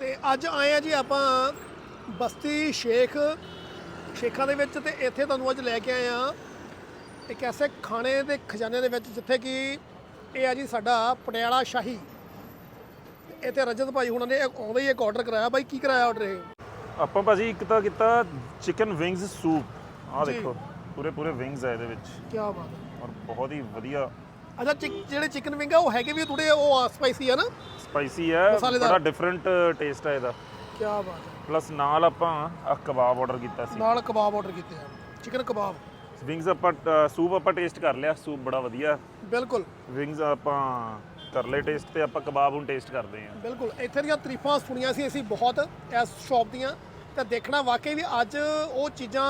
ਤੇ ਅੱਜ ਆਏ ਆ ਜੀ ਆਪਾਂ ਬਸਤੀ ਸ਼ੇਖ ਸ਼ੇਖਾਂ ਦੇ ਵਿੱਚ ਤੇ ਇੱਥੇ ਤੁਹਾਨੂੰ ਅੱਜ ਲੈ ਕੇ ਆਏ ਆ। ਇੱਕ ਐਸੇ ਖਾਣੇ ਦੇ ਖਜ਼ਾਨੇ ਦੇ ਵਿੱਚ ਜਿੱਥੇ ਕਿ ਇਹ ਆ ਜੀ ਸਾਡਾ ਪਟਿਆਲਾ ਸ਼ਾਹੀ। ਇੱਥੇ ਰਜਤ ਭਾਈ ਹੁਣਾਂ ਨੇ ਆਉਂਦੇ ਹੀ ਇੱਕ ਆਰਡਰ ਕਰਾਇਆ। ਬਾਈ ਕੀ ਕਰਾਇਆ ਆਰਡਰ ਇਹ? ਆਪਾਂ ਭਾਜੀ ਇੱਕ ਤਾਂ ਕੀਤਾ ਚਿਕਨ ਵਿੰਗਸ ਸੂਪ ਜੀ। ਦੇਖੋ ਪੂਰੇ ਪੂਰੇ ਵਿੰਗਸ ਆ ਇਹਦੇ ਵਿੱਚ। ਕੀ ਬਾਤ ਹੈ। ਔਰ ਬਹੁਤ ਹੀ ਵਧੀਆ ਅੱਛਾ ਚਿਕ- ਜਿਹੜੇ ਚਿਕਨ ਵਿੰਗ ਆ ਉਹ ਹੈਗੇ ਵੀ ਥੋੜੇ ਉਹ ਸਪਾਈਸੀ ਆ ਨਾ? ਸਪਾਈਸੀ ਹੈ ਮਸਾਲੇਦਾਰ। ਬੜਾ ਡਿਫਰੈਂਟ ਟੇਸਟ ਹੈ ਇਹਦਾ। ਕੀ ਬਾਤ ਹੈ ਪਲੱਸ ਨਾਲ ਆਪਾਂ ਆ ਕਬਾਬ ਆਰਡਰ ਕੀਤਾ ਸੀ। ਨਾਲ ਕਬਾਬ ਆਰਡਰ ਕੀਤੇ ਆ। ਚਿਕਨ ਕਬਾਬ। ਵਿੰਗਸ ਆਪਾਂ ਸੂਪ ਆਪਾਂ ਟੇਸਟ ਕਰ ਲਿਆ ਸੂਪ ਬੜਾ ਵਧੀਆ। ਬਿਲਕੁਲ। ਵਿੰਗਸ ਆਪਾਂ ਕਰ ਲਏ ਟੇਸਟ ਤੇ ਆਪਾਂ ਕਬਾਬ ਹੁਣ ਟੇਸਟ ਕਰਦੇ ਹਾਂ। ਬਿਲਕੁਲ। ਇੱਥੇ ਦੀਆਂ ਤਾਰੀਫਾਂ ਸੁਣੀਆਂ ਸੀ ਅਸੀਂ ਬਹੁਤ ਇਸ ਸ਼ਾਪ ਦੀਆਂ। ਤਾਂ ਦੇਖਣਾ ਵਾਕਈ ਵੀ ਅੱਜ ਉਹ ਚੀਜ਼ਾਂ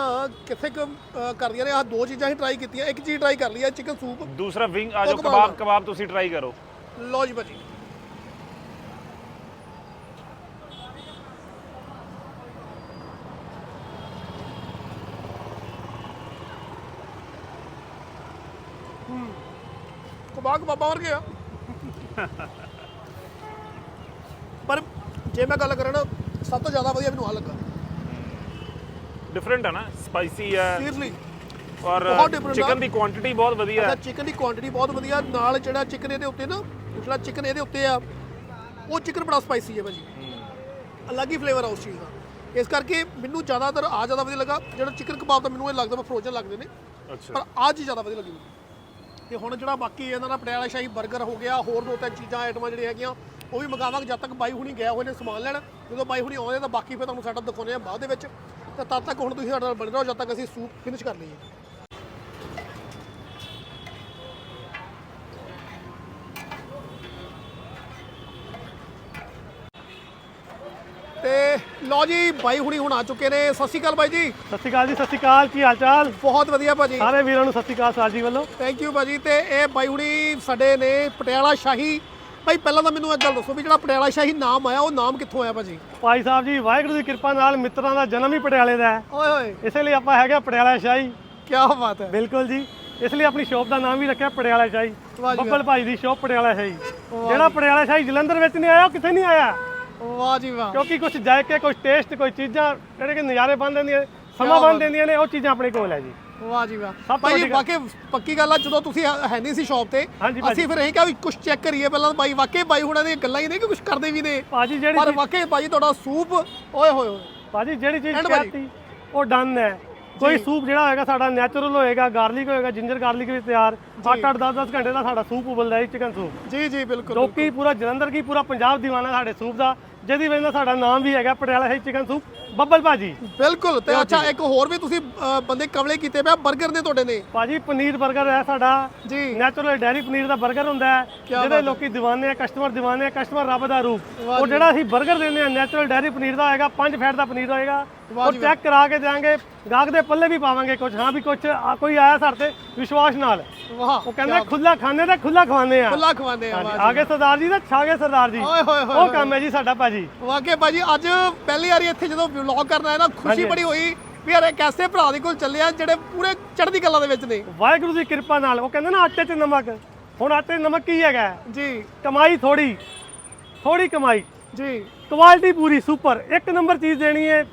ਕਿੱਥੇ ਕੁ ਅ, ਕਰਦੀਆਂ ਨੇ। ਆ ਦੋ ਚੀਜ਼ਾਂ ਹੀ ਟਰਾਈ ਕੀਤੀਆਂ। ਇੱਕ ਚੀਜ਼ ਟਰਾਈ ਕਰ ਲਈ ਹੈ ਚਿਕਨ ਸੂਪ ਦੂਸਰਾ ਵਿੰਗ ਆ ਜਾਓ ਉਹ ਕਬਾਬ ਕਬਾਬ। ਤੁਸੀਂ ਟਰਾਈ ਕਰੋ। ਲਓ ਜੀ ਭਾਜੀ। ਹੂੰ। ਕਬਾਬ ਬਾਬਾ ਵਰਗੇ ਆ? ਪਰ ਜੇ ਮੈਂ ਗੱਲ ਕਰਾਂ ਨਾ ਸਭ ਤੋਂ ਜ਼ਿਆਦਾ ਵਧੀਆ ਮੈਨੂੰ ਆ ਲੱਗਾ। ਡਿਫਰੈਂਟ ਹੈ ਨਾ ਸਪਾਈਸੀ ਹੈ ਸੀਰੀਅਸਲੀ ਔਰ ਬਹੁਤ different ਆ। ਚਿਕਨ ਦੀ ਕੁਆਂਟੀਟੀ ਬਹੁਤ ਵਧੀਆ। ਅੱਛਾ ਹੈ ਚਿਕਨ ਦੀ ਕੁਆਂਟੀਟੀ ਬਹੁਤ ਵਧੀਆ। ਨਾਲ ਜਿਹੜਾ ਚਿਕਨ ਇਹਦੇ ਉੱਤੇ ਨਾ ਜਿਹੜਾ ਚਿਕਨ ਇਹਦੇ ਉੱਤੇ ਆ ਉਹ ਚਿਕਨ ਬੜਾ ਸਪਾਈਸੀ ਹੈ ਭਾਜੀ। ਅਲੱਗ ਹੀ ਫਲੇਵਰ ਆ ਉਸ ਚੀਜ਼ ਦਾ। ਇਸ ਕਰਕੇ ਮੈਨੂੰ ਜ਼ਿਆਦਾਤਰ ਆ ਜ਼ਿਆਦਾ ਵਧੀਆ ਲੱਗਾ। ਜਿਹੜਾ ਚਿਕਨ ਕਬਾਬ ਤਾਂ ਮੈਨੂੰ ਇਹ ਲੱਗਦਾ ਵਾ ਫਰੋਜ਼ਨ ਲੱਗਦੇ ਨੇ। ਅੱਛਾ। ਪਰ ਆ ਚੀਜ਼ ਜ਼ਿਆਦਾ ਵਧੀਆ ਲੱਗੀ ਮੈਨੂੰ। ਤੇ ਹੁਣ ਜਿਹੜਾ ਬਾਕੀ ਇਹਨਾਂ ਦਾ ਪਟਿਆਲਾ ਸ਼ਾਹੀ 버ਗਰ ਹੋ ਗਿਆ ਹੋਰ ਦੋ ਤਿੰਨ ਚੀਜ਼ਾਂ ਆਈਟਮਾਂ ਜਿਹੜੀਆਂ ਹੈਗੀਆਂ ਉਹ ਵੀ ਮੰਗਾਵਾਂਗੇ। ਜਦ ਤੱਕ ਬਾਈ ਹੁਣੀ ਗਿਆ ਹੋਏ ਨੇ ਸਮਾਨ ਲੈਣ ਜਦੋਂ ਬਾਈ ਹੁਣੀ ਆਉਂਦੇ ਤਾਂ ਬਾਕੀ ਫਿਰ ਤੁਹਾਨੂੰ ਸੈਟਅਪ ਦਿਖਾਉਂਦੇ ਆ ਬਾਅਦ ਦੇ ਵਿੱਚ। ਤੇ ਤਦ ਤੱਕ ਹੁਣ ਤੁਸੀਂ ਸਾਡੇ ਨਾਲ ਬਣੇ ਰਹੋ ਜਦ ਤੱਕ ਅਸੀਂ ਸੂਪ ਫਿਨਿਸ਼ ਕਰ ਲਈਏ। ਤੇ ਲਓ ਜੀ ਬਾਈ ਹੁਣੀ ਹੁਣ ਆ ਚੁੱਕੇ ਨੇ। ਸਤਿ ਸ਼੍ਰੀ ਅਕਾਲ ਬਾਈ ਜੀ। ਸਤਿ ਸ਼੍ਰੀ ਅਕਾਲ ਜੀ ਸਤਿ ਸ਼੍ਰੀ ਅਕਾਲ ਕੀ ਹਾਲ ਚਾਲ ਬਹੁਤ ਵਧੀਆ ਭਾਜੀ। ਸਾਰੇ ਵੀਰਾਂ ਨੂੰ ਸਤਿ ਸ਼੍ਰੀ ਅਕਾਲ ਸਾਲ ਜੀ ਵੱਲੋਂ। ਥੈਂਕ ਯੂ ਭਾਜੀ। ਤੇ ਇਹ ਬਾਈ ਹੁਣੀ ਸਾਡੇ ਨੇ ਪਟਿਆਲਾ ਸ਼ਾਹੀ ਭਾਈ ਪਹਿਲਾਂ ਤਾਂ ਮੈਨੂੰ ਇੱਕ ਗੱਲ ਦੱਸੋ ਵੀ ਜਿਹੜਾ ਪਟਿਆਲਾ ਸ਼ਾਹੀ ਨਾਮ ਆਇਆ ਉਹ ਨਾਮ ਕਿੱਥੋਂ ਆਇਆ ਭਾਜੀ? ਭਾਈ ਸਾਹਿਬ ਜੀ ਵਾਹਿਗੁਰੂ ਦੀ ਕਿਰਪਾ ਨਾਲ ਮਿੱਤਰਾਂ ਦਾ ਜਨਮ ਹੀ ਪਟਿਆਲੇ ਦਾ ਹੈ। ਓਏ ਹੋਏ। ਇਸੇ ਲਈ ਆਪਾਂ ਹੈਗੇ ਪਟਿਆਲਾ ਸ਼ਾਹੀ। ਕੀ ਬਾਤ ਹੈ। ਬਿਲਕੁਲ ਜੀ। ਇਸ ਲਈ ਆਪਣੀ ਸ਼ਾਪ ਦਾ ਨਾਮ ਵੀ ਰੱਖਿਆ ਪਟਿਆਲਾ ਸ਼ਾਹੀ। ਬੱਬਲ ਭਾਈ ਦੀ ਸ਼ਾਪ ਪਟਿਆਲਾ ਸ਼ਾਹੀ। ਜਿਹੜਾ ਪਟਿਆਲਾ ਸ਼ਾਹੀ ਜਲੰਧਰ ਵਿੱਚ ਨਹੀਂ ਆਇਆ ਉਹ ਕਿੱਥੇ ਨਹੀਂ ਆਇਆ? ਵਾਹ ਜੀ ਵਾਹ। ਕਿਉਂਕਿ ਕੁਝ ਜਾਇਕੇ ਕੁਝ ਟੇਸਟ ਕੋਈ ਚੀਜ਼ਾਂ ਜਿਹੜੇ ਕਿ ਨਜ਼ਾਰੇ ਬਣ ਦਿੰਦੀਆਂ ਸਮਾਂ ਬਣ ਦਿੰਦੀਆਂ ਨੇ ਉਹ ਚੀਜ਼ਾਂ ਆਪਣੇ ਕੋਲ ਹੈ ਜੀ। ਵਾਹ ਜੀ ਵਾਹ। ਤੋਂ ਭਾਈ ਵੱਡੀ ਗੱਲ- ਵਾਕਈ ਪੱਕੀ ਗੱਲ ਆ ਜਦੋਂ ਤੁਸੀਂ ਹੈ ਹੈ ਨਹੀਂ ਸੀ ਸ਼ਾਪ ਤੇ ਹਾਂਜੀ ਭਾਜੀ। ਅਸੀਂ ਫਿਰ ਇਹ ਕਿਹਾ ਵੀ ਕੁਝ ਚੈੱਕ ਕਰੀਏ ਪਹਿਲਾਂ। ਬਾਈ ਵਾਕਈ ਬਾਈ ਹੁਣਾਂ ਦੀਆਂ ਗੱਲਾਂ ਹੀ ਨੇ ਕਿ ਕੁਝ ਕਰਦੇ ਵੀ ਨੇ? ਭਾਜੀ ਜਿਹੜੀ ਪਰ ਚੀਜ਼- ਵਾਕਈ ਭਾਈ ਤੁਹਾਡਾ ਸੂਪ ਓਏ ਹੋਏ ਹੋਏ। ਭਾਜੀ ਜਿਹੜੀ ਚੀਜ਼ ਐਂਡ ਭਾਜੀ। ਕਹਿਤੀ ਉਹ ਡਨ ਹੈ। ਕੋਈ ਸੂਪ ਜਿਹੜਾ ਹੋਏਗਾ ਸਾਡਾ ਨੈਚੁਰਲ ਹੋਏਗਾ ਗਾਰਲਿਕ ਹੋਏਗਾ ਜਿੰਜਰ ਗਾਰਲਿਕ ਵੀ ਤਿਆਰ। 8-8 10-10 ਘੰਟੇ ਦਾ ਸਾਡਾ ਸੂਪ ਉਬਲਦਾ ਹੈ ਚਿਕਨ ਸੂਪ ਜੀ ਜੀ ਬਿਲਕੁਲ ਲੋਕੀ ਪੂਰਾ ਜਲੰਧਰ ਕੀ ਪੂਰਾ ਪੰਜਾਬ دیਵਾਨਾ ਸਾਡੇ ਸੂਪ ਦਾ। ਜਿਹਦੀ ਵਜ੍ਹਾ ਨਾਲ ਸਾਡਾ ਨਾਮ ਵੀ ਹੈਗਾ ਪਟਿਆਲਾ ਸ਼ਾਹੀ ਚਿਕਨ ਸੂਪ। ਬੱਬਲ ਭਾਜੀ। ਬਿਲਕੁਲ ਤੇ ਅੱਛਾ ਇੱਕ ਹੋਰ ਵੀ ਤੁਸੀਂ ਬੰਦੇ ਕਵਲੇ ਕੀਤੇ ਪਿਆ 버ਗਰ ਨੇ ਤੁਹਾਡੇ ਨੇ। ਭਾਜੀ ਪਨੀਰ 버ਗਰ ਹੈ ਸਾਡਾ। ਜੀ। ਨੈਚੁਰਲ ਡੈਰੀ ਪਨੀਰ ਦਾ 버ਗਰ ਹੁੰਦਾ ਹੈ ਜਿਹੜੇ ਲੋਕੀ دیਵਾਨੇ ਆ ਕਸਟਮਰ دیਵਾਨੇ ਆ ਕਸਟਮਰ ਰੱਬ ਦਾ ਰੂਪ। ਉਹ ਜਿਹੜਾ ਅਸੀਂ 버ਗਰ ਦਿੰਦੇ ਆ ਨੈਚੁਰਲ ਡੈਰੀ ਪਨੀਰ ਦਾ ਹੋਏਗਾ ਪੰਜ ਫੈਟ ਦਾ ਪਨੀਰ ਹੋਏਗਾ। ਉਹ ਚੈੱਕ ਕਰਾ ਕੇ ਦਿਆਂਗੇ ਗਾਹਕ ਦੇ ਪੱਲੇ ਵੀ ਪਾਵਾਂਗੇ ਕੁਝ ਹਾਂ ਵੀ ਕੁਝ ਕੋਈ ਆਇਆ ਸਾਡੇ ਤੇ ਵਿਸ਼ਵਾਸ ਨਾਲ। ਵਾਹ ਉਹ ਕਹਿੰਦਾ ਖੁੱਲਾ ਖਾਣੇ ਦਾ ਖੁੱਲਾ ਖਵਾਉਂਦੇ ਆ। ਖੁੱਲਾ ਖਵਾਉਂਦੇ ਆ ਵਾਹ। ਸਰਦਾਰ ਜੀ ਦਾ ਛਾਗੇ ਸਰਦਾਰ ਜੀ। ਓਏ ਹੋਏ ਹੋਏ ਉਹ ਕੰਮ ਹੈ ਜੀ ਸਾਡਾ ਵਾਕਈ ਭਾਜੀ ਅੱਜ ਪਹਿਲੀ ਵਾਰੀ ਇੱਥੇ ਜਦੋਂ ਵਲੌਗ ਕਰਨਾ ਹੈ ਨਾ ਖੁਸ਼ੀ ਬੜੀ ਹੋਈ ਵੀ ਯਾਰ ਇੱਕ ਐਸੇ ਭਰਾ ਦੇ ਕੋਲ ਚੱਲੇ ਆ ਜਿਹੜੇ ਪੂਰੇ ਚੜ੍ਹਦੀ ਕਲਾ ਦੇ ਵਿੱਚ ਨੇ। ਵਾਹਿਗੁਰੂ ਦੀ ਕਿਰਪਾ ਨਾਲ ਉਹ ਕਹਿੰਦੇ ਨਾ ਆਟੇ 'ਚ ਨਮਕ। ਹੁਣ ਆਟੇ 'ਚ ਨਮਕ ਕੀ ਹੈਗਾ? ਜੀ। ਕਮਾਈ ਥੋੜੀ ਥੋੜੀ ਕਮਾਈ। ਜੀ। ਕੁਆਲਿਟੀ ਪੂਰੀ ਸੁਪਰ। ਇੱਕ ਨੰਬਰ ਚੀਜ਼ ਦੇਣੀ ਹੈ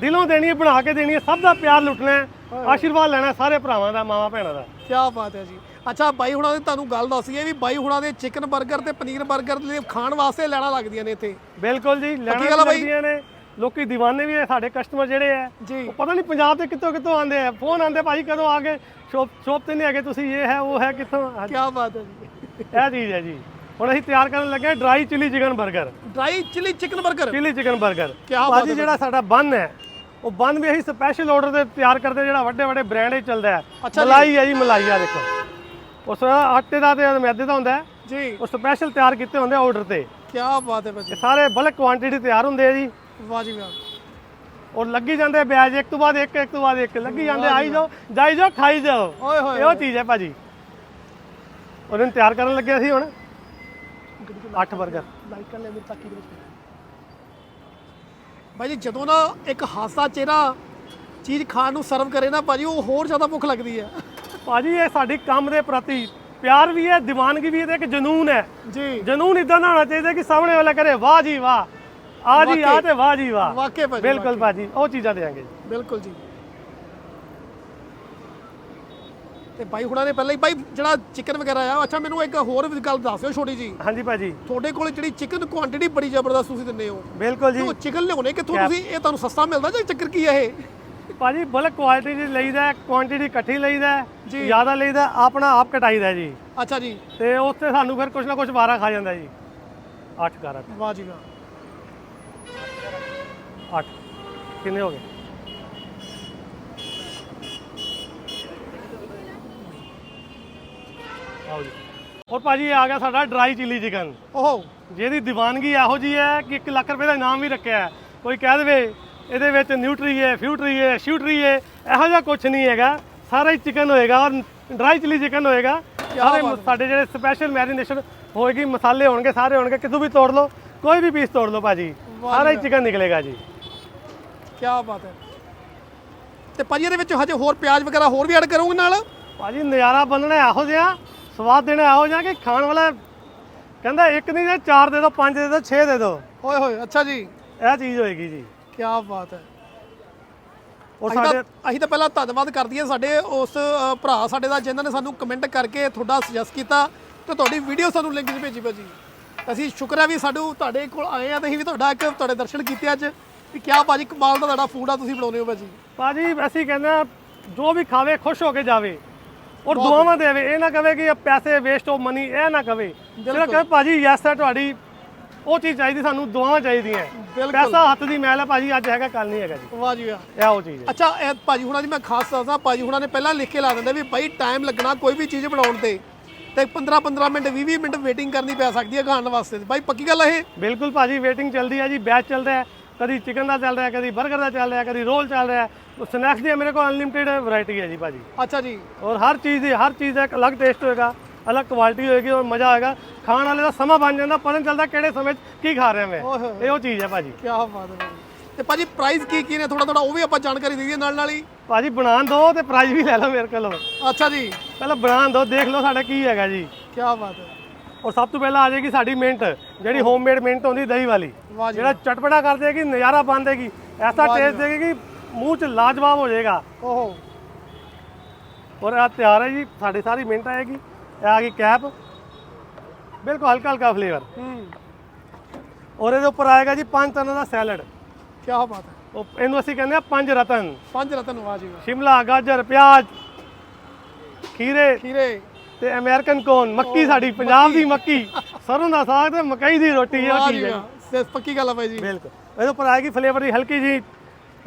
ਦਿਲੋਂ ਦੇਣੀ ਹੈ ਬਣਾ ਕੇ ਦੇਣੀ ਹੈ ਸਭ ਦਾ ਪਿਆਰ ਲੁੱਟਣਾ ਹੈ ਆਸ਼ੀਰਵਾਦ ਲੈਣਾ ਸਾਰੇ ਭਰਾਵਾਂ ਦਾ ਮਾਵਾ ਭੈਣਾਂ ਦਾ। ਕੀ ਬਾਤ ਹੈ ਜੀ। ਅੱਛਾ ਬਾਈ ਹੁਣਾਂ ਦੇ ਤੁਹਾਨੂੰ ਗੱਲ ਦੱਸੀਏ ਵੀ ਬਾਈ ਹੁਣਾਂ ਦੇ ਚਿਕਨ 버ਗਰ ਤੇ ਪਨੀਰ 버ਗਰ ਲਈ ਖਾਣ ਵਾਸਤੇ ਲੈਣਾ ਲੱਗਦੀਆਂ ਨੇ ਇੱਥੇ। ਬਿਲਕੁਲ ਜੀ ਲੈਣਾ ਲੱਗਦੀਆਂ ਨੇ। ਲੋਕੀ دیਵਾਨੇ ਵੀ ਹੈ ਸਾਡੇ ਕਸਟਮਰ ਜਿਹੜੇ ਆ। ਉਹ ਪਤਾ ਨਹੀਂ ਪੰਜਾਬ ਦੇ ਕਿੱਥੋਂ ਕਿੱਥੋਂ ਆਉਂਦੇ ਆ। ਫੋਨ ਆਉਂਦੇ ਭਾਈ ਕਦੋਂ ਆ ਗਏ? ਸ਼ੋਪ ਸ਼ੋਪ ਤੇ ਨਹੀਂ ਆ ਗਏ ਤੁਸੀਂ ਇਹ ਹੈ ਉਹ ਹੈ ਕਿੱਥੋਂ? ਕੀ ਬਾਤ ਹੈ ਜੀ। ਇਹ ਚੀਜ਼ ਹੈ ਜੀ। ਹੁਣ ਅਸੀਂ ਤਿਆਰ ਕਰਨ ਲੱਗੇ dry chilli chicken 버ਗਰ dry chilli chicken 버ਗਰ chilli chicken 버ਗਰ ਭਾਜੀ ਜਿਹੜਾ ਸਾਡਾ ਬੰਨ ਹੈ ਉਹ ਬੰਨ ਵੀ ਅਸੀਂ ਸਪੈਸ਼ਲ ਆਰਡਰ ਤੇ ਤਿਆਰ ਕਰਦੇ ਜਿਹੜਾ ਵੱਡੇ ਵੱਡੇ ਬ੍ਰਾਂਡ ਹੀ। ਚੱਲਦਾ ਹੈ ਮਲਾਈ ਹੈ ਜੀ ਮਲਾਈਆ ਦੇਖੋ। ਉਸ ਆਟੇ ਦਾ ਤੇ ਮੈਦੇ ਦਾ ਹੁੰਦਾ ਜੀ। ਉਹ ਸਪੈਸ਼ਲ ਤਿਆਰ ਕੀਤੇ ਹੁੰਦੇ ਆਰਡਰ ਤੇ। ਕੀ ਬਾਤ ਹੈ ਭਾਜੀ। ਇਹ ਸਾਰੇ ਬਲਕ ਕੁਆਂਟੀਟੀ ਤਿਆਰ ਹੁੰਦੇ ਆ ਜੀ। ਵਾਹ ਜੀ ਵਾਹ। ਔਰ ਲੱਗੀ ਜਾਂਦੇ ਬਿਆਜ ਇੱਕ ਤੋਂ ਬਾਅਦ ਇੱਕ ਇੱਕ ਤੋਂ ਬਾਅਦ ਇੱਕ। ਲੱਗੀ ਜਾਂਦੇ ਆਈ ਜਾਓ ਜਾਈ ਜਾਓ ਖਾਈ ਜਾਓ। ਓਏ ਹੋਏ ਇਹੋ ਚੀਜ਼ ਹੈ ਭਾਜੀ। ਉਹਨਾਂ ਤਿਆਰ ਕਰਨ ਲੱਗੇ ਅਸੀਂ ਹੁਣ। 8 버ਗਰ ਲਾਈਕ ਕਰ ਲੈ ਮੇਰੇ ਤੱਕ ਦੇ ਵਿੱਚ। ਭਾਈ ਜੀ ਜਦੋਂ ਨਾ ਇੱਕ ਹਾਸਾ ਚਿਹਰਾ ਚੀਜ਼ ਖਾਣ ਨੂੰ ਸਰਵ ਕਰੇ ਨਾ ਭਾਜੀ ਉਹ ਹੋਰ ਜ਼ਿਆਦਾ ਭੁੱਖ ਲੱਗਦੀ ਹੈ। ਭਾਜੀ ਇਹ ਸਾਡੀ ਕੰਮ ਦੇ ਪ੍ਰਤੀ ਪਿਆਰ ਵੀ ਹੈ ਦੀਵਾਨਗੀ ਵੀ ਹੈ ਤੇ ਇੱਕ ਜਨੂਨ ਹੈ। ਜੀ। ਜਨੂਨ ਇਦਾਂ ਦਾ ਹੋਣਾ ਚਾਹੀਦਾ ਕਿ ਸਾਹਮਣੇ ਵਾਲਾ ਕਰੇ ਵਾਹ ਜੀ ਵਾਹ ਆ ਜੀ ਆ ਵਾਕਈ। ਤੇ ਵਾਹ ਜੀ ਵਾਹ। ਵਾਕਿਆ ਭਾਜੀ ਬਿਲਕੁਲ ਭਾਜੀ ਉਹ ਚੀਜ਼ਾਂ ਦੇਾਂਗੇ ਬਿਲਕੁਲ ਜੀ। ਤੇ ਬਾਈ ਹੁਣਾਂ ਨੇ ਪਹਿਲਾਂ ਹੀ ਬਾਈ ਜਿਹੜਾ ਚਿਕਨ ਵਗੈਰਾ ਆ ਅੱਛਾ ਮੈਨੂੰ ਇੱਕ ਹੋਰ ਵੀ ਗੱਲ ਦੱਸ ਦਿਓ ਛੋਟੀ ਜੀ। ਹਾਂਜੀ ਭਾਜੀ। ਤੁਹਾਡੇ ਕੋਲ ਜਿਹੜੀ ਚਿਕਨ ਕੁਆਂਟੀਟੀ ਬੜੀ ਜ਼ਬਰਦਸਤ ਤੁਸੀਂ ਦਿੰਦੇ ਹੋ। ਬਿਲਕੁਲ ਜੀ। ਉਹ ਚਿਕਨ ਲਿਆਉਣੇ ਕਿੱਥੋਂ ਤੁਸੀਂ? ਇਹ ਤੁਹਾਨੂੰ ਸਸਤਾ ਮਿਲਦਾ ਜਾਂ ਚੱਕਰ ਕੀ ਹੈ ਇਹ? ਭਾਜੀ ਬਲਕ ਕੁਆਲਿਟੀ ਦੀ ਲਈਦਾ ਕੁਆਂਟੀਟੀ ਇਕੱਠੀ ਲਈਦਾ ਜੀ। ਜ਼ਿਆਦਾ ਲਈਦਾ ਆਪਣਾ ਆਪ ਕਟਾਈਦਾ ਜੀ। ਅੱਛਾ ਜੀ। ਤੇ ਉੱਥੇ ਸਾਨੂੰ ਫਿਰ ਕੁਝ ਨਾ ਕੁਝ ਵਾਰਾ ਖਾ ਜਾਂਦਾ ਜੀ। 8 ਕਰ ਵਾਹ ਜੀ ਵਾਹ। 8 ਕਿੰਨੇ ਹੋ ਗਏ? ਆਓ ਜੀ। ਔਰ ਭਾਜੀ ਆ ਗਿਆ ਸਾਡਾ ਡਰਾਈ ਚਿੱਲੀ ਚਿਕਨ ਓਹੋ। ਜਿਹਦੀ ਦੀਵਾਨਗੀ ਇਹੋ ਜੀ ਹੈ ਕਿ 1 ਲੱਖ ਰੁਪਏ ਦਾ ਇਨਾਮ ਵੀ ਰੱਖਿਆ ਹੈ। ਕੋਈ ਕਹਿ ਦੇਵੇ ਇਹਦੇ ਵਿੱਚ ਨਿਊਟਰੀ ਹੈ ਫਿਊਟਰੀ ਹੈ ਸ਼ੂਟਰੀ ਹੈ ਇਹੋ ਜਿਹਾ ਕੁਝ ਨਹੀਂ ਹੈਗਾ। ਸਾਰਾ ਹੀ ਚਿਕਨ ਹੋਏਗਾ ਔਰ ਡਰਾਈ ਚਿੱਲੀ ਚਿਕਨ ਹੋਏਗਾ। ਸਾਰੇ। ਸਾਡੇ ਜਿਹੜੇ ਸਪੈਸ਼ਲ ਮੈਰੀਨੇਸ਼ਨ ਹੋਏਗੀ ਮਸਾਲੇ ਹੋਣਗੇ ਸਾਰੇ ਹੋਣਗੇ ਕਿਤੋਂ ਵੀ ਤੋੜ ਲਓ ਕੋਈ ਵੀ ਪੀਸ ਤੋੜ ਲਓ ਭਾਜੀ। ਸਾਰਾ ਹੀ ਚਿਕਨ ਨਿਕਲੇਗਾ ਜੀ। ਕੀ ਬਾਤ ਹੈ। ਤੇ ਭਾਜੀ ਇਹਦੇ ਵਿੱਚ ਹਜੇ ਹੋਰ ਪਿਆਜ਼ ਵਗੈਰਾ ਹੋਰ ਵੀ ਐਡ ਕਰੋਗੇ ਨਾਲ? ਭਾਜੀ ਨਜ਼ਾਰਾ ਬੰਨਣਾ ਇਹੋ ਜਿਹਾ ਸਵਾਦ ਦੇਣਾ ਇਹੋ ਜਿਹਾ ਕਿ ਖਾਣ ਵਾਲਾ ਕਹਿੰਦਾ ਇੱਕ ਨਹੀਂ ਜੇ ਚਾਰ ਦੇ ਦਿਓ ਪੰਜ ਦੇ ਦਿਓ 6 ਦੇ ਦਿਓ ਓਏ ਹੋਏ ਅੱਛਾ ਜੀ। ਇਹ ਚੀਜ਼ ਹੋਏਗੀ ਜੀ। ਕੀ ਬਾਤ ਹੈ। ਔਰ ਸਾਡੇ ਅਸੀਂ ਤਾਂ ਪਹਿਲਾਂ ਧੰਨਵਾਦ ਕਰਦੀ ਹਾਂ ਸਾਡੇ ਉਸ ਭਰਾ ਸਾਡੇ ਦਾ ਜਿਨ੍ਹਾਂ ਨੇ ਸਾਨੂੰ ਕਮੈਂਟ ਕਰਕੇ ਤੁਹਾਡਾ ਸੁਜੈਸਟ ਕੀਤਾ ਤੇ ਤੁਹਾਡੀ ਵੀਡੀਓ ਸਾਨੂੰ ਲਿੰਕ 'ਚ ਭੇਜੀ ਭਾਜੀ। ਅਸੀਂ ਸ਼ੁਕਰ ਹੈ ਵੀ ਸਾਨੂੰ ਤੁਹਾਡੇ ਕੋਲ ਆਏ ਆ ਤੇ ਅਸੀਂ ਵੀ ਤੁਹਾਡਾ ਇੱਕ ਤੁਹਾਡੇ ਦਰਸ਼ਨ ਕੀਤੇ ਅੱਜ। ਵੀ ਕਿਆ ਭਾਜੀ ਕਮਾਲ ਦਾ ਤੁਹਾਡਾ ਫੂਡ ਆ ਤੁਸੀਂ ਬਣਾਉਂਦੇ ਹੋ ਭਾਜੀ। ਭਾਜੀ ਅਸੀਂ ਕਹਿੰਦੇ ਹਾਂ ਜੋ ਵੀ ਖਾਵੇ ਖੁਸ਼ ਹੋ ਕੇ ਜਾਵੇ। ਔਰ ਦੁਆਵਾਂ ਦੇਵੇ ਇਹ ਨਾ ਕਵੇ ਕਿ ਇਹ ਪੈਸੇ ਵੇਸਟ ਹੋ ਮਨੀ ਇਹ ਨਾ ਕਵੇ। ਸਿਰਫ ਕਹੇ ਭਾਜੀ ਯੈਸ ਹੈ ਤੁਹਾਡੀ ਉਹ ਚੀਜ਼ ਚਾਹੀਦੀ ਸਾਨੂੰ ਦੁਆਵਾਂ ਚਾਹੀਦੀਆਂ। ਬਿਲਕੁਲ। ਪੈਸਾ ਹੱਥ ਦੀ ਮੈਲ ਹੈ ਭਾਜੀ ਅੱਜ ਹੈਗਾ ਕੱਲ ਨਹੀਂ ਹੈਗਾ ਜੀ। ਵਾਹ ਜੀ ਵਾਹ। ਇਹ ਉਹ ਚੀਜ਼। ਹੈ ਅੱਛਾ ਇਹ ਭਾਜੀ ਹੁਣਾਂ ਦੀ ਮੈਂ ਖਾਸ ਦੱਸਦਾ ਭਾਜੀ ਹੁਣਾਂ ਨੇ ਪਹਿਲਾਂ ਲਿਖ ਕੇ ਲਾ ਦਿੰਦੇ ਵੀ ਭਾਈ ਟਾਈਮ ਲੱਗਣਾ ਕੋਈ ਵੀ ਚੀਜ਼ ਬਣਾਉਣ ਤੇ। ਤੇ 15 15 ਮਿੰਟ 20 20 ਮਿੰਟ ਵੇਟਿੰਗ ਕਰਨੀ ਪੈ ਸਕਦੀ ਹੈ ਖਾਣ ਵਾਸਤੇ। ਭਾਈ ਪੱਕੀ ਗੱਲ ਹੈ ਇਹ? ਬਿਲਕੁਲ ਭਾਜੀ ਵੇਟਿੰਗ ਚੱਲਦੀ ਹੈ ਜੀ ਬੈਚ ਚੱਲ ਰਿਹਾ ਹੈ। ਕਦੀ ਚਿਕਨ ਦਾ ਚੱਲ ਰਿਹਾ ਕਦੀ 버ਗਰ ਦਾ ਚੱਲ ਰਿਹਾ ਕਦੀ ਰੋਲ ਚੱਲ ਰਿਹਾ ਸਨੈਕਸ ਦੀ ਮੇਰੇ ਕੋਲ ਅਨਲਿਮਿਟਿਡ ਵੈਰਾਈਟੀ ਹੈ ਜੀ ਭਾਜੀ। ਅੱਛਾ ਜੀ। ਔਰ ਹਰ ਚੀਜ਼ ਦੀ ਹਰ ਚੀਜ਼ ਦਾ ਇੱਕ ਅਲੱਗ ਟੇਸਟ ਹੋਏਗਾ। ਅਲੱਗ ਕੁਆਲਿਟੀ ਹੋਏਗੀ ਔਰ ਮਜ਼ਾ ਆਏਗਾ। ਖਾਣ ਵਾਲੇ ਦਾ ਸਮਾਂ ਬਣ ਜਾਂਦਾ ਪਤਾ ਨਹੀਂ ਚੱਲਦਾ ਕਿਹੜੇ ਸਮੇਂ 'ਚ ਕੀ ਖਾ ਰਿਹਾ ਮੈਂ। ਇਹ ਉਹ ਚੀਜ਼ ਹੈ ਭਾਜੀ। ਕੀ ਬਾਤ ਹੈ ਤੇ ਭਾਜੀ ਪ੍ਰਾਈਸ ਕੀ ਕੀ ਨੇ? ਥੋੜਾ ਥੋੜਾ ਉਹ ਵੀ ਆਪਾਂ ਜਾਣਕਾਰੀ ਦੇ ਦਈਏ ਨਾਲ ਨਾਲ ਹੀ। ਭਾਜੀ ਬਣਾਉਣ ਦੋ ਤੇ ਪ੍ਰਾਈਜ਼ ਵੀ ਲੈ ਲਓ ਮੇਰੇ ਕੋਲੋਂ। ਅੱਛਾ ਜੀ। ਪਹਿਲਾਂ ਬਣਾਉਣ ਦੋ ਦੇਖ ਲਓ ਸਾਡਾ ਕੀ ਹੈਗਾ ਜੀ। ਕੀ ਬਾਤ ਹੈ। ਔਰ ਸਭ ਤੋਂ ਪਹਿਲਾਂ ਆ ਜਾਏਗੀ ਸਾਡੀ ਮਿੰਟ ਜਿਹੜੀ ਹੋਮਮੇਡ ਮਿੰਟ ਹੁੰਦੀ ਦਹੀਂ ਵਾਲੀ। ਜਿਹੜਾ ਚਟਪਟਾ ਕਰ ਦੇਗੀ ਨਜ਼ਾਰਾ ਬਣ ਦੇਗੀ। ਐਸਾ ਟੇਸਟ ਦੇਗੀ ਕਿ ਮੂੰਹ 'ਚ ਲਾਜਵਾਬ ਹੋ ਜਾਏਗਾ। ਓਹੋ। ਔਰ ਆ ਤਿਆਰ ਹੈ ਜੀ ਸਾਡੀ ਸਾਰੀ ਮਿੰਟ ਆਏਗੀ। ਇਹ ਆ ਗਈ ਕੈਪ। ਬਿਲਕੁਲ ਹਲਕਾ ਹਲਕਾ ਫਲੇਵਰ ਹੂੰ। ਔਰ ਇਹਦੇ ਉੱਪਰ ਆਏਗਾ ਜੀ ਪੰਜ ਤਰ੍ਹਾਂ ਦਾ ਸੈਲਡ ਕੀ ਬਾਤ ਹੈ। ਉਹ ਇਹਨੂੰ ਅਸੀਂ ਕਹਿੰਦੇ ਆ ਪੰਜ ਰਤਨ। ਪੰਜ ਰਤਨ ਵਾਹ ਜੀ ਵਾਹ। ਸ਼ਿਮਲਾ ਗਾਜਰ ਪਿਆਜ਼ ਖੀਰੇ। ਖੀਰੇ। ਤੇ ਅਮਰੀਕਨ ਕੋਨ ਮੱਕੀ ਸਾਡੀ ਪੰਜਾਬ ਦੀ ਮੱਕੀ। ਸਰੋਂ ਦਾ ਸਾਗ ਤੇ ਮਕਈ ਦੀ ਰੋਟੀ ਇਹ ਵਾਹ ਚੀਜ਼ ਹੈ। ਵਾਹ। ਸੇ ਪੱਕੀ ਗੱਲ ਹੈ ਭਾਈ ਜੀ। ਬਿਲਕੁਲ। ਇਹਦੇ ਉੱਪਰ ਆਏਗੀ ਫਲੇਵਰ ਦੀ ਹਲਕੀ ਜੀ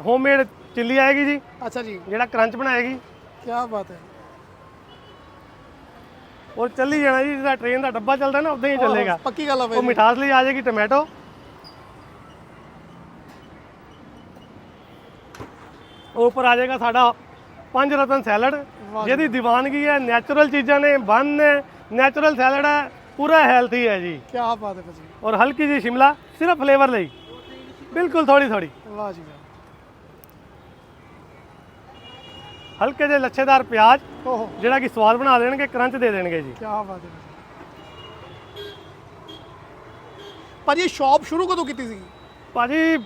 ਹੋਮਮੇਡ ਚਿੱਲੀ ਆਏਗੀ ਜੀ। ਅੱਛਾ ਜੀ। ਜਿਹੜਾ ਕਰੰਚ ਬਣਾਏਗੀ। ਕੀ ਬਾਤ ਹੈ। ਔਰ ਚੱਲੀ ਜਾਣਾ ਜੀ ਜਿਹੜਾ ਟ੍ਰੇਨ ਦਾ ਡੱਬਾ ਚੱਲਦਾ ਨਾ ਉਦਾਂ ਹੀ ਚੱਲੇਗਾ। ਪੱਕੀ ਗੱਲ ਹੈ ਭਾਈ ਉਹ ਮਿਠਾਸ ਲਈ ਆ ਜਾਏਗੀ ਟੋਮੈਟੋ। ਉੱਪਰ ਆ ਜਾਏਗਾ ਸਾਡਾ ਪੰਜ ਰਤਨ ਸੈਲਡ ਜਿਹਦੀ ਦੀਵਾਨਗੀ ਹੈ ਨੈਚੁਰਲ ਚੀਜ਼ਾਂ ਨੇ ਬੰਨ ਨੇ ਨੈਚੁਰਲ ਸੈਲਡ ਹੈ ਪੂਰਾ ਹੈਲਥੀ ਹੈ ਜੀ। ਕੀ ਬਾਤ ਹੈ ਭਾਜੀ। ਔਰ ਹਲਕੀ ਜੀ ਸ਼ਿਮਲਾ ਸਿਰਫ ਫਲੇਵਰ ਲਈ। ਬਿਲਕੁਲ ਥੋੜੀ ਥੋੜੀ ਵਾਹ ਜੀ ਵਾਹ ਹਲਕੇ ਜਿਹੇ ਲੱਛੇਦਾਰ ਪਿਆਜ਼ ਓਹੋ। ਜਿਹੜਾ ਕਿ ਸਵਾਦ ਬਣਾ ਦੇਣਗੇ ਕਰੰਚ ਦੇ ਦੇਣਗੇ ਜੀ। ਕੀ ਬਾਤ ਹੈ। ਭਾਜੀ ਸ਼ਾਪ ਸ਼ੁਰੂ ਕਦੋਂ ਕੀਤੀ ਸੀ? ਭਾਜੀ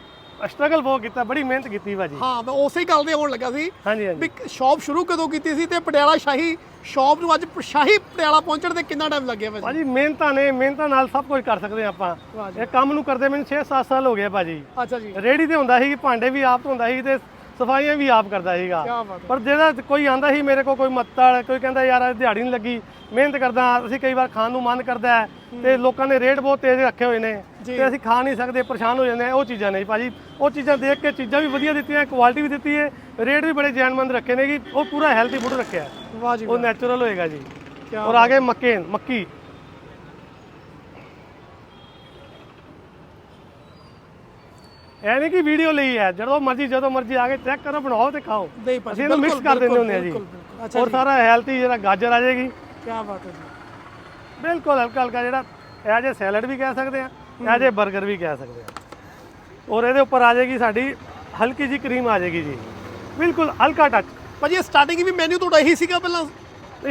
ਸਟਰਗਲ ਬਹੁਤ ਕੀਤਾ ਬੜੀ ਮਿਹਨਤ ਕੀਤੀ ਭਾਜੀ। ਹਾਂ ਮੈਂ ਉਸੇ ਹੀ ਗੱਲ ਦੇ ਆਉਣ ਲੱਗਾ ਸੀ ਹਾਂਜੀ ਹਾਂਜੀ। ਵੀ ਸ਼ਾਪ ਸ਼ੁਰੂ ਕਦੋਂ ਕੀਤੀ ਸੀ ਤੇ ਪਟਿਆਲਾ ਸ਼ਾਹੀ ਸ਼ਾਪ ਨੂੰ ਅੱਜ ਸ਼ਾਹੀ ਪਟਿਆਲਾ ਪਹੁੰਚਣ ਤੇ ਕਿੰਨਾ ਟਾਈਮ ਲੱਗਿਆ ਭਾਜੀ? ਭਾਜੀ ਮਿਹਨਤਾਂ ਨੇ ਮਿਹਨਤਾਂ ਨਾਲ ਸਭ ਕੁਝ ਕਰ ਸਕਦੇ ਹਾਂ ਆਪਾਂ। ਵਾਹ ਜੀ। ਇਹ ਕੰਮ ਨੂੰ ਕਰਦੇ ਮੈਨੂੰ 6-7 ਸਾਲ ਹੋ ਗਏ ਭਾਜੀ। ਅੱਛਾ ਜੀ। ਰੇੜੀ ਤੇ ਹੁੰਦਾ ਸੀ ਕਿ ਭਾਂਡੇ ਵੀ ਆਪ ਧੋਂਦਾ ਸੀ ਤੇ ਸਫਾਈਆਂ ਵੀ ਆਪ ਕਰਦਾ ਸੀਗਾ। ਪਰ ਜਿਹੜਾ ਕੋਈ ਆਂਦਾ ਸੀ ਮੇਰੇ ਕੋਲ ਕੋਈ ਮੱਤੜ ਕੋਈ ਕਹਿੰਦਾ ਯਾਰ ਅੱਜ ਦਿਹਾੜੀ ਨਹੀਂ ਲੱਗੀ ਮਿਹਨਤ ਕਰਦਾ ਅਸੀਂ ਕਈ ਵਾਰ ਖਾਣ ਨੂੰ ਮਨ ਕਰਦਾ ਤੇ ਲੋਕਾਂ ਨੇ ਰੇਟ ਬਹੁਤ ਤੇਜ਼ ਰੱਖੇ ਹੋਏ ਨੇ। ਤੇ ਅਸੀਂ ਖਾ ਨਹੀਂ ਸਕਦੇ ਪਰੇਸ਼ਾਨ ਹੋ ਜਾਂਦੇ ਹਾਂ ਉਹ ਚੀਜ਼ਾਂ ਨੇ ਜੀ ਭਾਜੀ। ਉਹ ਚੀਜ਼ਾਂ ਦੇਖ ਕੇ ਚੀਜ਼ਾਂ ਵੀ ਵਧੀਆ ਦਿੱਤੀਆਂ ਕੁਆਲਿਟੀ ਵੀ ਦਿੱਤੀ ਹੈ ਰੇਟ ਵੀ ਬੜੇ ਜਾਨਮੰਦ ਰੱਖੇ ਨੇ ਕਿ ਉਹ ਪੂਰਾ ਹੈਲਥੀ ਫੂਡ ਰੱਖਿਆ। ਵਾਹ ਜੀ ਉਹ ਨੈਚੁਰਲ ਹੋਏਗਾ ਜੀ। ਔਰ ਆਗੇ ਮੱਕੇ ਮੱਕੀ। ਇਹ ਨਹੀਂ ਕਿ ਵੀਡੀਓ ਲਈ ਹੈ ਜਦੋਂ ਮਰਜ਼ੀ ਜਦੋਂ ਮਰਜ਼ੀ ਆ ਕੇ ਚੈੱਕ ਕਰੋ ਬਣਾਓ ਤੇ ਖਾਓ। ਨਹੀਂ ਭਾਜੀ ਅਸੀਂ ਇਹਨੂੰ ਮਿਕਸ ਕਰ ਦਿੰਦੇ ਹੁੰਦੇ ਆ ਜੀ। ਬਿਲਕੁਲ ਬਿਲਕੁਲ। ਅੱਛਾ ਔਰ ਸਾਰਾ ਹੈਲਥੀ ਜਿਹੜਾ ਗਾਜਰ ਆ ਜਾਏਗੀ। ਕੀ ਬਾਤ ਹੈ ਜੀ। ਬਿਲਕੁਲ ਹਲਕਾ ਹਲਕਾ ਜਿਹੜਾ ਇਹ ਜੇ ਸੈਲਡ ਵੀ ਕਹਿ ਸਕਦੇ ਆ ਇਹ ਜੇ 버ਗਰ ਵੀ ਕਹਿ ਸਕਦੇ ਆ ਔਰ ਇਹਦੇ ਉੱਪਰ ਆ ਜਾਏਗੀ ਸਾਡੀ ਹਲਕੀ ਜੀ ਕਰੀਮ ਆ ਜਾਏਗੀ ਜੀ। ਬਿਲਕੁਲ ਹਲਕਾ ਟੱਚ ਭਾਜੀ ਸਟਾਰਟਿੰਗ ਵੀ ਮੈਨੂ ਤੁਹਾਡਾ ਇਹੀ ਸੀਗਾ ਪਹਿਲਾਂ?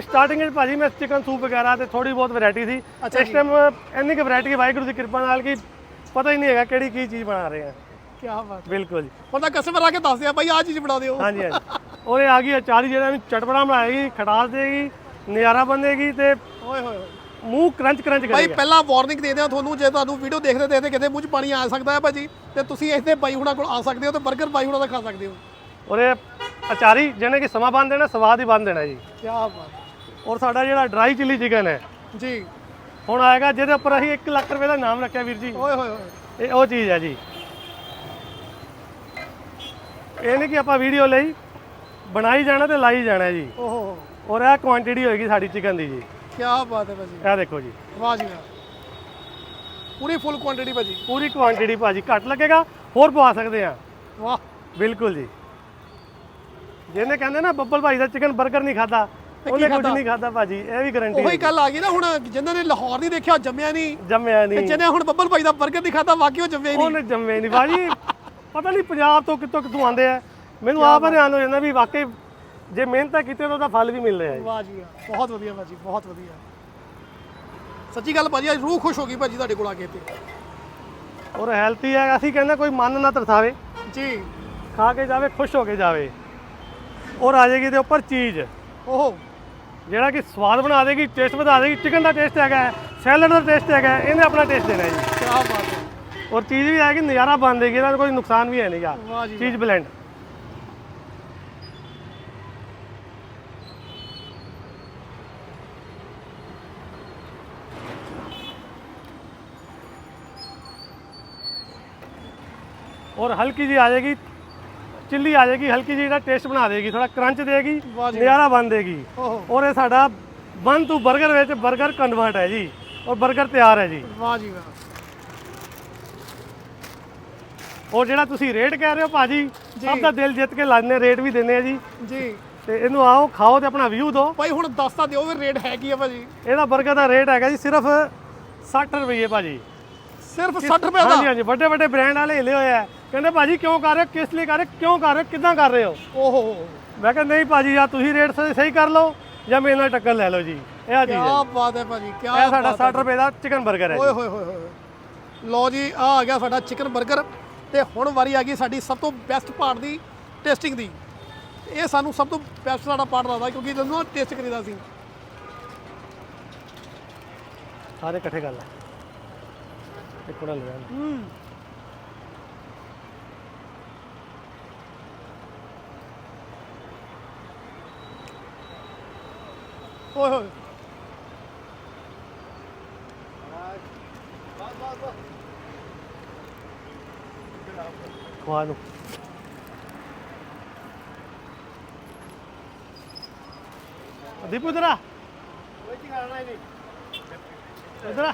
ਸਟਾਰਟਿੰਗ ਵਿੱਚ ਭਾਜੀ ਮੈਂ ਚਿਕਨ ਸੂਪ ਵਗੈਰਾ ਤੇ ਥੋੜੀ ਬਹੁਤ ਵੈਰਾਈਟੀ ਸੀ। ਅੱਛਾ ਇਸ ਟਾਈਮ ਇੰਨੀ ਕੁ ਵੈਰਾਈਟੀ ਵਾਹਿਗੁਰੂ ਦੀ ਕਿਰਪਾ ਨਾਲ ਕਿ ਪਤਾ ਹੀ ਨਹੀਂ ਹੈਗਾ ਕਿਹੜੀ ਕੀ ਚੀਜ਼ ਬਣਾ ਰਹੇ ਆ। ਕੀ ਬਾਤ ਬਿਲਕੁਲ ਜੀ। ਬੰਦਾ ਕਸਟਮਰ ਆ ਕੇ ਦੱਸ ਦਿਆ ਬਾਈ ਆਹ ਚੀਜ਼ ਬਣਾ ਦਿਓ। ਹਾਂਜੀ ਹਾਂਜੀ। ਉਹਦੇ ਆ ਗਈ ਅਚਾਰੀ ਜਿਹੜਾ ਨੂੰ ਚਟਪੜਾ ਬਣਾਏਗੀ ਖਟਾਸ ਦੇਗੀ ਨਜ਼ਾਰਾ ਬੰਨੇਗੀ ਤੇ ਓਏ ਹੋਏ ਹੋਏ। ਮੂੰਹ ਕਰੰਚ ਕਰੰਚ ਬਾਈ ਕਰੇਗਾ। ਪਹਿਲਾਂ ਵਾਰਨਿੰਗ ਦੇ ਦਿਆਂ ਤੁਹਾਨੂੰ ਜੇ ਤੁਹਾਨੂੰ ਵੀਡੀਓ ਦੇਖਦੇ ਦੇਖਦੇ ਕਿਤੇ ਮੂੰਹ 'ਚ ਪਾਣੀ ਆ ਸਕਦਾ ਹੈ ਭਾਜੀ ਤੇ ਤੁਸੀਂ ਇੱਥੇ ਬਾਈ ਹੁਣਾਂ ਕੋਲ ਆ ਸਕਦੇ ਹੋ ਤੇ 버ਗਰ ਬਾਈ ਹੁਣਾਂ ਦਾ ਖਾ ਸਕਦੇ ਹੋ। ਉਹਦੇ ਅਚਾਰੀ ਜਿਹਨੇ ਕਿ ਸਮਾਂ ਬੰਨ ਦੇਣਾ ਸਵਾਦ ਹੀ ਬੰਨ ਦੇਣਾ ਜੀ। ਕੀ ਬਾਤ ਔਰ ਸਾਡਾ ਜਿਹੜਾ ਡਰਾਈ ਚਿੱਲੀ ਚਿਕਨ ਹੈ ਜੀ। ਹੁਣ ਆਏਗਾ ਜਿਹਦੇ ਉੱਪਰ ਅਸੀਂ 1 ਲੱਖ ਰੁਪਏ ਦਾ ਨਾਮ ਰੱਖਿਆ ਵੀਰ ਜੀ। ਓਏ ਹੋਏ ਹੋਏ। ਇਹ ਉਹ ਚੀਜ਼ ਹੈ ਜੀ। ਇਹ ਨਹੀਂ ਕਿ ਆਪਾਂ ਵੀਡੀਓ ਲਈ ਬਣਾਈ ਜਾਣਾ ਤੇ ਲਾਈ ਜਾਣਾ ਜੀ। ਓਹੋ। ਔਰ ਇਹ ਕੁਆਂਟੀਟੀ ਹੋਏਗੀ ਸਾਡੀ ਚਿਕਨ ਦੀ ਜੀ। ਕੀ ਬਾਤ ਹੈ ਭਾਜੀ। ਇਹ ਦੇਖੋ ਜੀ। ਵਾਹ ਜੀ ਵਾਹ। ਪੂਰੀ ਫੁੱਲ ਕੁਆਂਟੀਟੀ ਭਾਜੀ। ਪੂਰੀ ਕੁਆਂਟੀਟੀ ਭਾਜੀ। ਘੱਟ ਲੱਗੇਗਾ ਹੋਰ ਪਵਾ ਸਕਦੇ ਆ ਵਾਹ। ਬਿਲਕੁਲ ਜੀ। ਜਿਹਨੇ ਕਹਿੰਦੇ ਨਾ ਬੱਬਲ ਭਾਈ ਦਾ ਚਿਕਨ 버ਗਰ ਨਹੀਂ ਖਾਦਾ ਉਹਨੇ ਕੁਝ ਨਹੀਂ ਖਾਦਾ ਭਾਜੀ। ਇਹ ਵੀ ਗਾਰੰਟੀ ਉਹੀ ਗੱਲ ਆ ਗਈ ਨਾ ਹੁਣ ਜਿਨ੍ਹਾਂ ਨੇ ਲਾਹੌਰ ਨਹੀਂ ਦੇਖਿਆ ਜੰਮਿਆ ਨਹੀਂ। ਜੰਮਿਆ ਤੇ ਨਹੀਂ। ਜਿਹਨੇ ਹੁਣ ਬੱਬਲ ਭਾਈ ਦਾ 버ਗਰ ਨਹੀਂ ਖਾਦਾ ਉਹ ਜੰਮਿਆ ਨਹੀਂ। ਉਹਨੇ ਜੰਮੇ ਨਹੀਂ। ਭਾਜੀ ਪਤਾ ਨਹੀਂ ਪੰਜਾਬ ਤੋਂ ਕਿੱਥੋਂ ਕਿੱਥੋਂ ਆਉਂਦੇ ਆ। ਮੈਨੂੰ ਆਪ ਹੈਰਾਨ ਹੋ ਜਾਂਦਾ ਵੀ ਵਾਕਈ ਜੇ ਮਿਹਨਤ ਕੀਤੀ ਤਾਂ ਉਹਦਾ ਫਲ ਵੀ ਮਿਲ ਰਿਹਾ ਹੈ। ਵਾਹ ਜੀ ਵਾਹ ਬਹੁਤ ਵਧੀਆ ਭਾਜੀ ਬਹੁਤ ਵਧੀਆ। ਸੱਚੀ ਗੱਲ ਭਾਜੀ ਅੱਜ ਰੂਹ ਖੁਸ਼ ਹੋ ਗਈ ਭਾਜੀ ਤੁਹਾਡੇ ਕੋਲ ਆ ਕੇ ਤੇ ਔਰ ਹੈਲਥੀ ਹੈ ਅਸੀਂ ਕਹਿੰਦੇ ਕੋਈ ਮਨ ਨਾ ਤਰਸਾਵੇ। ਜੀ। ਖਾ ਕੇ ਜਾਵੇ ਖੁਸ਼ ਹੋ ਕੇ ਜਾਵੇ। ਔਰ ਆ ਜਾਏਗੀ ਦੇ ਉੱਪਰ ਚੀਜ਼। ਓਹੋ। ਜਿਹੜਾ ਕਿ ਸਵਾਦ ਬਣਾ ਦੇਗੀ ਟੇਸਟ ਵਧਾ ਦੇਗੀ ਚਿਕਨ ਦਾ ਟੇਸਟ ਹੈਗਾ ਸੈਲਡ ਦਾ ਟੇਸਟ ਹੈਗਾ ਇਹਨੇ ਆਪਣਾ ਟੇਸਟ ਦੇਣਾ ਜੀ। ਕੀ ਬਾਤ ਹੈ। ਔਰ ਚੀਜ਼ ਵੀ ਹੈ ਕਿ ਨਜ਼ਾਰਾ ਬਣ ਦੇਗੀ ਇਹਦਾ ਕੋਈ ਨੁਕਸਾਨ ਵੀ ਹੈ ਨਹੀਂ ਵਾਹ ਚੀਜ਼ ਬਲੈਂਡ ਔਰ ਹਲਕੀ ਜੀ ਆ ਜਾਏਗੀ ਚਿੱਲੀ ਆ ਜਾਏਗੀ ਹਲਕੀ ਜੀ ਦਾ ਟੇਸਟ ਬਣਾ ਦੇਗੀ ਥੋੜਾ ਕਰੰਚ ਦੇਗੀ ਨਜ਼ਾਰਾ ਬਣ ਦੇਗੀ। ਔਰ ਇਹ ਸਾਡਾ ਬਨ ਟੂ 버ਗਰ ਵਿੱਚ 버ਗਰ ਕਨਵਰਟ ਹੈ ਜੀ ਔਰ 버ਗਰ ਤਿਆਰ ਹੈ ਜੀ। ਵਾਹ ਜੀ ਵਾਹ। ਔਰ ਜਿਹੜਾ ਤੁਸੀਂ ਰੇਟ ਕਹਿ ਰਹੇ ਹੋ ਭਾਜੀ ਸਭ ਦਾ ਦਿਲ ਜਿੱਤ ਕੇ ਲਾਣੇ ਰੇਟ ਵੀ ਦਿੰਦੇ ਆ ਜੀ। ਜੀ। ਤੇ ਇਹਨੂੰ ਆਓ ਖਾਓ ਤੇ ਆਪਣਾ ਵਿਊ ਦਿਓ। ਭਾਈ ਹੁਣ ਦੱਸ ਤਾਂ ਦਿਓ ਵੀ ਰੇਟ ਹੈ ਕੀ ਆ ਭਾਜੀ। ਇਹਦਾ 버ਗਰ ਦਾ ਰੇਟ ਹੈਗਾ ਜੀ ਸਿਰਫ 60 ਰੁਪਏ ਭਾਜੀ। ਸਿਰਫ 60 ਰੁਪਏ ਦਾ? ਹਾਂਜੀ ਹਾਂਜੀ ਵੱਡੇ ਵੱਡੇ ਬ੍ਰਾਂਡ ਵਾਲੇ ਹਿਲੇ ਹੋਏ ਆ। ਕਹਿੰਦੇ ਭਾਜੀ ਕਿਉਂ ਕਰ ਰਹੇ ਹੋ? ਕਿਸ ਲਈ ਕਰ ਰਹੇ ਕਿਉਂ ਕਰ ਰਹੇ ਕਿਦਾਂ ਕਰ ਰਹੇ ਹੋ? ਓਹੋ। ਮੈਂ ਕਹਿੰਦਾ ਨਹੀਂ ਭਾਜੀ ਜਾਂ ਤੁਸੀਂ ਰੇਟ ਸਹੀ ਕਰ ਲਓ ਜਾਂ ਮੇਰੇ ਨਾਲ ਟੱਕਰ ਲੈ ਲਓ ਜੀ। ਇਹ ਆ ਜੀ ਕੀ ਬਾਤ ਹੈ ਭਾਜੀ ਕੀ ਇਹ ਸਾਡਾ 60 ਰੁਪਏ ਦਾ ਚਿਕਨ ਬਰਗਰ ਹੈ ਓਏ ਹੋਏ ਹੋਏ ਲਓ ਜੀ ਆ ਆ ਗਿਆ ਸਾਡਾ ਚਿਕਨ ਬਰਗਰ ਤੇ ਹੁਣ ਵਾਰੀ ਆ ਗਈ ਸਾਡੀ ਸਭ ਤੋਂ ਬੈਸਟ ਪਾਰਟ ਦੀ ਟੇਸਟਿੰਗ ਦੀ। ਇਹ ਸਾਨੂੰ ਸਭ ਤੋਂ ਬੈਸਟ ਸਾਡਾ ਪਾਰਟ ਲੱਗਦਾ ਕਿਉਂਕਿ ਇਹਨੂੰ ਟੇਸਟ ਕਰੀਦਾ ਸੀ। ਸਾਰੇ ਇਕੱਠੇ ਕਰ ਲੈ। ਇੱਕ ਕੋੜਾ ਲੈ। ਹੂੰ। ਓਏ ਹੋਏ। ਖਵਾ ਨੂੰ ਦੀਪੂ ਇਧਰ ਆ ਇਧਰ ਆ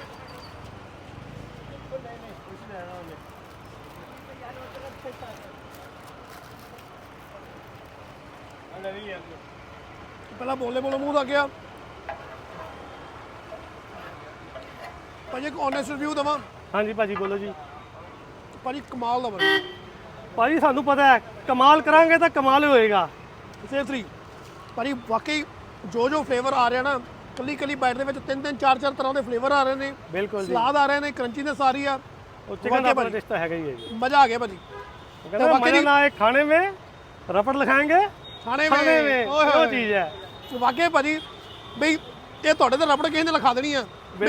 ਪਹਿਲਾਂ ਬੋਲੇ ਬੋਲੇ ਮੂੰਹ ਦਾ ਗਿਆ ਭਾਜੀ ਇੱਕ ਓਨੈਸਟ ਰਿਵਿਊ ਦਵਾਂ ਹਾਂਜੀ ਭਾਜੀ ਬੋਲੋ ਜੀ ਭਾਜੀ ਕਮਾਲ ਦਾ ਬੰਦਾ। ਭਾਜੀ ਸਾਨੂੰ ਪਤਾ ਹੈ ਕਮਾਲ ਕਰਾਂਗੇ ਤਾਂ ਕਮਾਲ ਹੋਏਗਾ। ਸੇਫ 3 ਭਾਜੀ ਵਾਕਈ ਜੋ ਜੋ ਫਲੇਵਰ ਆ ਰਿਹਾ ਨਾ ਕੱਲੀ ਕੱਲੀ ਬਾਈਟ ਦੇ ਵਿੱਚ ਤਿੰਨ ਤਿੰਨ ਚਾਰ ਚਾਰ ਤਰ੍ਹਾਂ ਦੇ ਫਲੇਵਰ ਆ ਰਹੇ ਨੇ। ਬਿਲਕੁਲ ਜੀ। ਸਲਾਦ ਆ ਰਹੇ ਨੇ ਕਰੰਚੀਨੈਸ ਆ। ਰਹੀ ਆ ਉਹ चिकन का अपना रिश्ता हैगा ही ਮਜ਼ਾ ਆ ਗਿਆ ਭਾਜੀ। कहते वाकई- मजा ना आए खाने में रपट ਖਾਣੇ ਖਾने में ਓਏ वो ਹੋਏ। चीज है ਭਾਜੀ ਬਈ ਇਹ ਤੁਹਾਡੇ ਤੇ ਰਬੜ ਕਿਸੇ ਨੇ ਦੇਣੀ ਆ।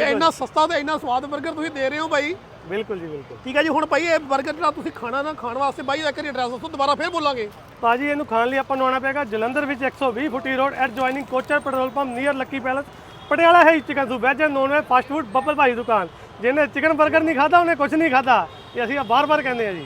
ਇੰਨਾ ਸਸਤਾ ਤੇ ਇੰਨਾ ਸਵਾਦ 버ਗਰ ਤੁਸੀਂ ਦੇ ਰਹੇ ਹੋ ਭਾਈ। ਬਿਲਕੁਲ ਜੀ ਬਿਲਕੁਲ। ਠੀਕ ਹੈ ਜੀ ਹੁਣ ਭਾਈ ਇਹ 버ਗਰ ਜਿਹੜਾ ਤੁਸੀਂ ਖਾਣਾ ਨਾ ਖਾਣ ਵਾਸਤੇ ਬਾਈ ਇੱਕ ਵਾਰੀ ਐਡਰੈਸ ਦੱਸੋ ਦੁਬਾਰਾ ਫੇਰ ਬੋਲਾਂਗੇ। ਭਾਜੀ ਇਹਨੂੰ ਖਾਣ ਲਈ ਆਪਾਂ ਨੂੰ ਆਉਣਾ ਪਏਗਾ ਜਲੰਧਰ ਵਿੱਚ 120 ਫੁੱਟੀ road at joining Kochar petrol pump near lucky palace Patiala ਹੈ ਚਿਕਨ ਸੂ veg and non veg fast food Babbal ਭਾਈ ਦੁਕਾਨ। ਜਿਹਨੇ ਚਿਕਨ 버ਗਰ ਨਹੀਂ ਖਾਦਾ ਉਹਨੇ ਕੁਝ ਨਹੀਂ ਖਾਦਾ ਇਹ ਅਸੀਂ ਬਾਰ-ਬਾਰ ਕਹਿੰਦੇ ਆ ਜੀ।